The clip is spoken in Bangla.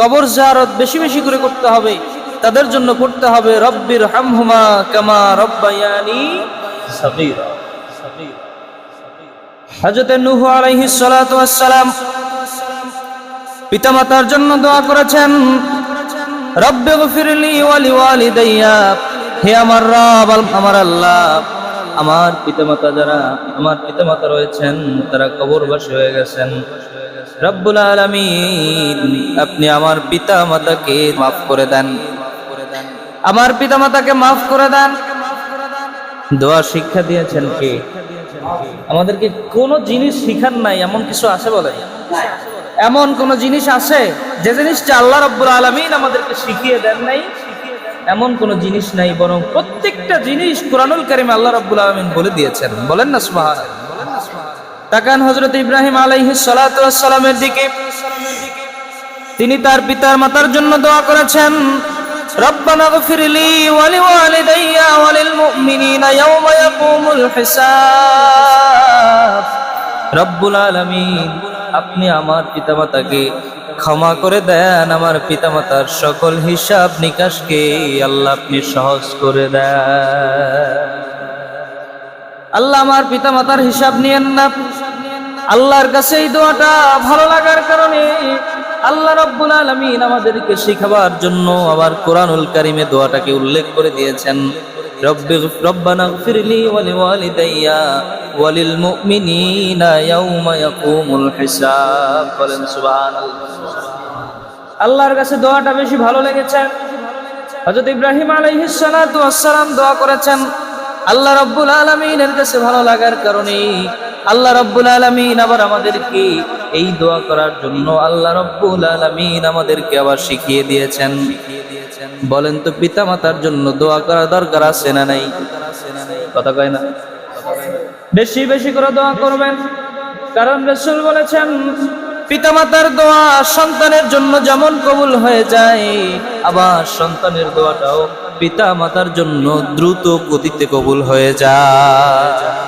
কবর জারত বেশি বেশি করে করতে হবে। তাদের জন্য করতে হবে রব্বির হামহুমা কামা রব্বায়ানি সগীরা। হযরত নূহ আলাইহিস সালাতু পিতামাতার জন্য দোয়া করেছেন, রব্বে গফিরলি ওয়ালি ওয়ালিদাইয়া হে আমার রব, আমার আল্লাহ, আমার পিতামাতা যারা, আমার পিতামাতা রয়েছেন, তারা কবরবাসী হয়ে গেছেন। রব্বুল আলামিন, আপনি আমার পিতা মাতাকে মাফ করে দেন। আমার পিতা মাতাকে মাফ করে দেন। দোয়া শিক্ষা দিয়েছেন কে? আমাদেরকে কোনো জিনিস শিখান নাই, এমন কিছু আছে বলে? এমন কোন জিনিস আছে? যে জিনিসটা আল্লাহ রব্বুল আলমিন আমাদেরকে শিখিয়ে দেন নাই, এমন কোন জিনিস নাই, বরং প্রত্যেকটা জিনিস কোরআনুল কারিমে আল্লাহ রব্বুল আলমিন বলে দিয়েছেন। বলেন না সুবহান তাকান হজরত ইব্রাহিম আলাইহি সালামের দিকে তিনি তার পিতার মাতার জন্য দোয়া করেছেন ربنا اغفر لي ولوالدي وللمؤمنين يوم يقوم الحساب রব্বুল আলামিন আপনি আমার পিতামাতাকে ক্ষমা করে দেন আমার পিতামাতার সকল হিসাব নিকাশকে আল্লাহ আপনি সহজ করে দেন আল্লাহ আমার পিতামাতার হিসাব নিয়েন না আল্লাহর কাছে এই দোয়াটা ভালো লাগার কারণে আল্লাহ রব্বুল আলামিন আমাদেরকে শিখাবার জন্য আবার কোরআনুল কারিমে দোয়াটাকে উল্লেখ করে দিয়েছেন। ওয়া লিওয়ালিদাইয়া ওয়া লিল মুমিনিনা ইয়াউমা ইয়াকুমুল হিসাব। বলেন সুবহানাল্লাহ। আল্লাহর কাছে দোয়াটা বেশি ভালো লেগেছে। হযরত ইব্রাহিম আলাইহিস সালাতু দোয়া করেছেন। আল্লাহ রব্বুল আলামিনের কাছে ভালো লাগার কারণে আল্লাহ রব্বুল আলামিন আবার আমাদেরকে এই দোয়া করার জন্য আল্লাহ রব্বুল আলামিন আমাদেরকে আবার শিখিয়ে দিয়েছেন। বলেন তো পিতা মাতার জন্য দোয়া করা দরকার আছে না নাই? কথা কয় না। বেশি বেশি করে দোয়া করবেন। কারণ রসুল বলেছেন, পিতামাতার দোয়া সন্তানের জন্য যেমন কবুল হয়ে যায়, আবার সন্তানের দোয়াটাও পিতা মাতার জন্য দ্রুত গতিতে কবুল হয়ে যায়।